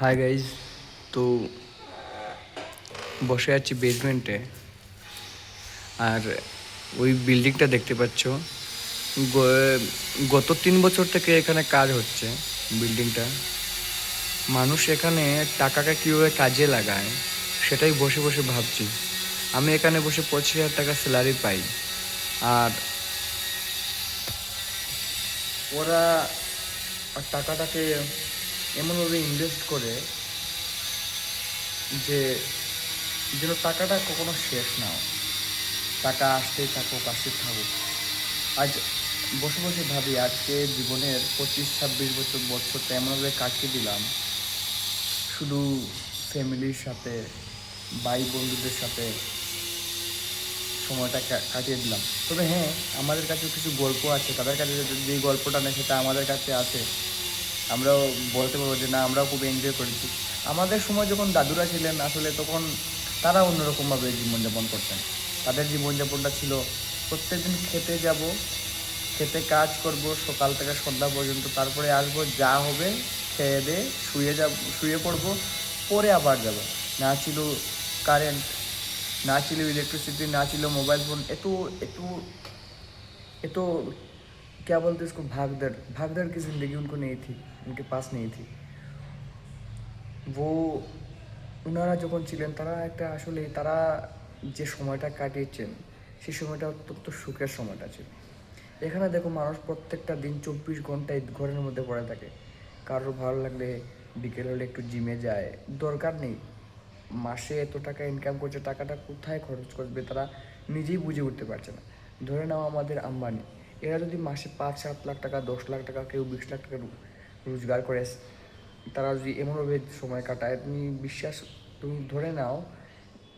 Hi guys তো বসে আছি বেসমেন্টে আর ওই বিল্ডিংটা দেখতে পাচ্ছ। গত তিন বছর থেকে এখানে কাজ হচ্ছে বিল্ডিংটা মানুষ এখানে টাকাকে কীভাবে কাজে লাগায়, সেটাই বসে বসে ভাবছি। আমি এখানে বসে পঁচিশ হাজার টাকা স্যালারি পাই। আর ওরা টাকাটাকে এমনভাবে ইনভেস্ট করে যে যেন টাকাটা কখনো শেষ না হয়। টাকা আসতেই থাকুক আসতে থাকুক। আজ বসে বসে ভাবি, আজকে জীবনের পঁচিশ, ছাব্বিশ বছর, বছরটা এমনভাবে কাটিয়ে দিলাম। শুধু ফ্যামিলির সাথে, ভাই বন্ধুদের সাথে সময়টা কাটিয়ে দিলাম। তবে হ্যাঁ আমাদের কাছে কিছু গল্প আছে। তাদের কাছে যে- গল্পটা নেই, সেটা আমাদের কাছে আছে। আমরাও বলতে পারব যে না, আমরাও খুব এনজয় করেছি। আমাদের সময় যখন দাদুরা ছিলেন, আসলে তখন তারা অন্যরকমভাবে জীবনযাপন করতেন। তাদের জীবনযাপনটা ছিল, প্রত্যেকদিন খেতে যাব, খেতে কাজ করব, সকাল থেকে সন্ধ্যা পর্যন্ত, তারপরে আসব, যা হবে, খেয়ে দে, শুয়ে যাব, শুয়ে পড়ব, পরে আবার যাব। না ছিল কারেন্ট না ছিল ইলেকট্রিসিটি না ছিল মোবাইল ফোন এত এত এত क्या बोलते हैं इसको भागदड़ भागदड़ की ज़िंदगी उनको नहीं थी उनके पास नहीं थी वो ওনারা যখন ছিলেন তারা একটা আসলে তারা যে সময়টা কাটিয়েছেন সেই সময়টা অত্যন্ত সুখের সময়টা ছিল এখানে দেখো মানুষ প্রত্যেকটা দিন চব্বিশ ঘন্টায় ঘরের মধ্যে পড়ে থাকে কারোর ভালো লাগলে বিকেল হলে একটু জিমে যায় দরকার নেই মাসে এত টাকা ইনকাম করছে টাকাটা কোথায় খরচ করবে তারা নিজেই বুঝে উঠতে পারছে না ধরে নাও আমাদের আম্বানি এরা যদি মাসে পাঁচ, সাত লাখ টাকা, দশ লাখ টাকা, কেউ বিশ লাখ টাকা রোজগার করে, তারা যদি এমনভাবে সময় কাটায়, তুমি বিশ্বাস, তুমি ধরে নাও,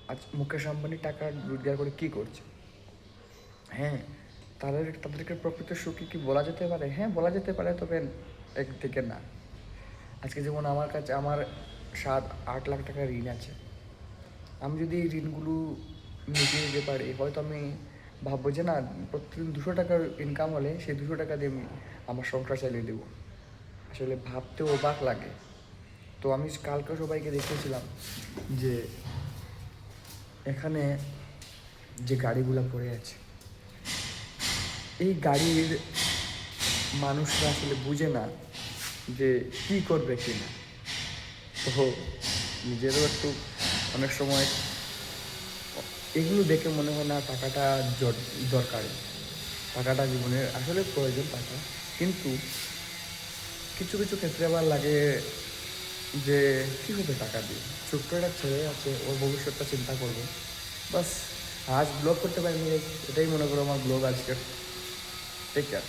আজ মুকেশ আম্বানি টাকা রোজগার করে কী করছে? হ্যাঁ তাদের, তাদেরকে প্রকৃত সুখী কি বলা যেতে পারে? হ্যাঁ বলা যেতে পারে, তবে একদিকে না। আজকে যেমন আমার কাছে, আমার সাত, আট লাখ টাকা ঋণ আছে। আমি যদি এই ঋণগুলো মিটিয়ে দিতে পারি, হয়তো আমি ভাববো যে না, প্রতিদিন দুশো টাকার ইনকাম হলে সেই দুশো টাকা দিয়ে আমি আমার সংসার চালিয়ে দেবো। আসলে ভাবতে অবাক লাগে। তো আমি কালকে সবাইকে দেখেছিলাম যে এখানে যে গাড়িগুলো পড়ে আছে, এই গাড়ির মানুষরা আসলে বুঝে না যে কি করবে কি না তো নিজেরও একটু অনেক সময় এগুলো দেখে মনে হয় না টাকাটা দরকারি। টাকাটা জীবনের আসলে প্রয়োজন টাকা। কিন্তু কিছু কিছু ক্ষেত্রে আবার লাগে যে কী হবে টাকা দিয়ে? ছোট্ট একটা ছেলে আছে, ওর ভবিষ্যৎটা চিন্তা করবে। বাস, আজ ব্লগ করতে পারিনি এটাই মনে করো আমার ব্লগ আজকের। Take care